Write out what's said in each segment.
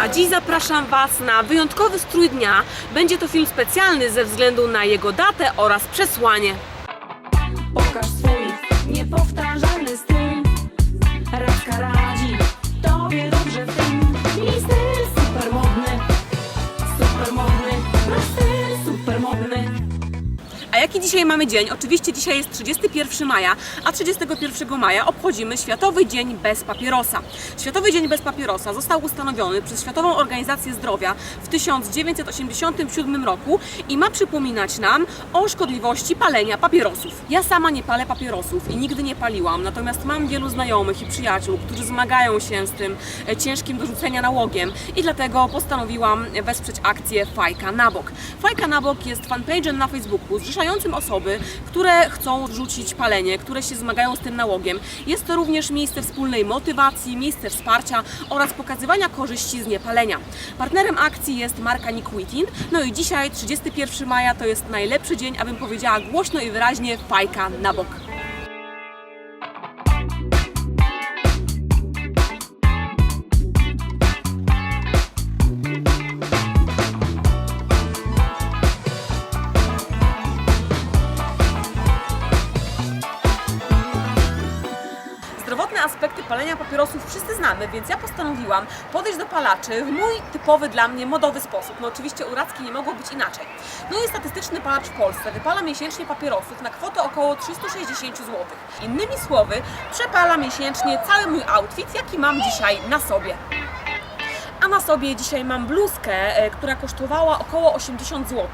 A dziś zapraszam Was na wyjątkowy strój dnia. Będzie to film specjalny ze względu na jego datę oraz przesłanie. Pokaż swój niepowtarzalny styl. Radka radzi Tobie dobrze w tym. I styl super modny Super modny Masz styl super modny A jaki dzisiaj mamy dzień? Oczywiście dzisiaj jest 31 maja, a 31 maja obchodzimy Światowy Dzień Bez Papierosa. Światowy Dzień Bez Papierosa został ustanowiony przez Światową Organizację Zdrowia w 1987 roku i ma przypominać nam o szkodliwości palenia papierosów. Ja sama nie palę papierosów i nigdy nie paliłam, natomiast mam wielu znajomych i przyjaciół, którzy zmagają się z tym e, ciężkim do rzucenia nałogiem i dlatego postanowiłam wesprzeć akcję Fajka na bok. Fajka na bok jest fanpage'em na Facebooku zrzeszającym osoby, które chcą rzucić palenie, które się zmagają z tym nałogiem. Jest to również miejsce wspólnej motywacji, miejsce wsparcia oraz pokazywania korzyści z niepalenia. Partnerem akcji jest marka Nick. No i dzisiaj, 31 maja, to jest najlepszy dzień, abym powiedziała głośno i wyraźnie Fajka na bok. Zdrowotne aspekty palenia papierosów wszyscy znamy, więc ja postanowiłam podejść do palaczy w mój typowy dla mnie modowy sposób. No oczywiście u Racki nie mogło być inaczej. No i statystyczny palacz w Polsce wypala miesięcznie papierosów na kwotę około 360 zł. Innymi słowy, przepala miesięcznie cały mój outfit, jaki mam dzisiaj na sobie. Na sobie dzisiaj mam bluzkę, e, która kosztowała około 80 zł.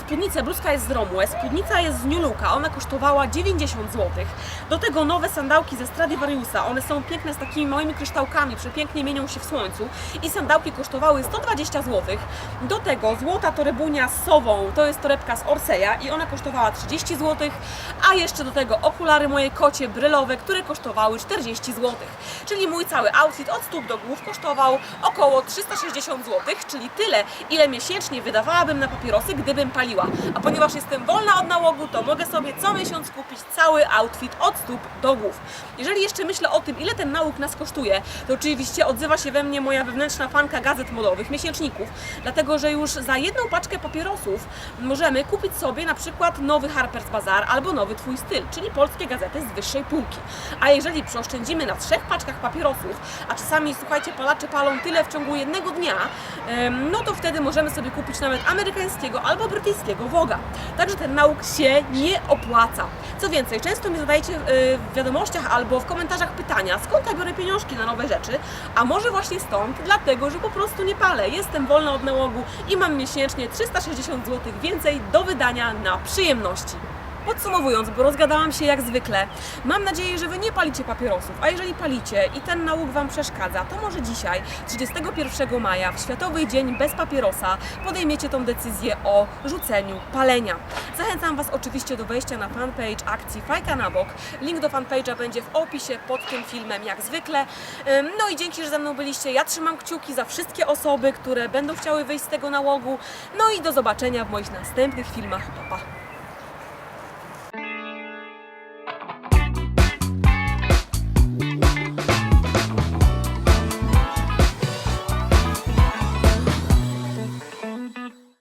Spódnica, bluzka jest z Romue, spódnica jest z New Looka, ona kosztowała 90 zł. Do tego nowe sandałki ze Stradivariusa, one są piękne z takimi małymi kryształkami, przepięknie mienią się w słońcu i sandałki kosztowały 120 zł. Do tego złota torebunia z sową, to jest torebka z Orseja i ona kosztowała 30 zł, a jeszcze do tego okulary moje kocie brylowe, które kosztowały 40 zł. Czyli mój cały outfit od stóp do głów kosztował około 360 zł, czyli tyle, ile miesięcznie wydawałabym na papierosy, gdybym paliła. A ponieważ jestem wolna od nałogu, to mogę sobie co miesiąc kupić cały outfit od stóp do głów. Jeżeli jeszcze myślę o tym, ile ten nałóg nas kosztuje, to oczywiście odzywa się we mnie moja wewnętrzna fanka gazet modowych, miesięczników, dlatego że już za jedną paczkę papierosów możemy kupić sobie na przykład nowy Harper's Bazaar albo nowy Twój styl, czyli polskie gazety z wyższej półki. A jeżeli przeoszczędzimy na trzech paczkach papierosów, a czasami, słuchajcie, palacze palą tyle w ciągu jednego dnia, no to wtedy możemy sobie kupić nawet amerykańskiego albo brytyjskiego Woga. Także ten nauk się nie opłaca. Co więcej, często mi zadajecie y, w wiadomościach albo w komentarzach pytania, skąd ja biorę pieniążki na nowe rzeczy, a może właśnie stąd, dlatego, że po prostu nie palę. Jestem wolna od nałogu i mam miesięcznie 360 zł więcej do wydania na przyjemności. Podsumowując, bo rozgadałam się jak zwykle, mam nadzieję, że Wy nie palicie papierosów, a jeżeli palicie i ten nałóg Wam przeszkadza, to może dzisiaj, 31 maja, w Światowy Dzień Bez Papierosa, podejmiecie tą decyzję o rzuceniu palenia. Zachęcam Was oczywiście do wejścia na fanpage akcji Fajka na bok. Link do fanpage'a będzie w opisie pod tym filmem, jak zwykle. No i dzięki, że ze mną byliście. Ja trzymam kciuki za wszystkie osoby, które będą chciały wyjść z tego nałogu. No i do zobaczenia w moich następnych filmach. Pa, pa.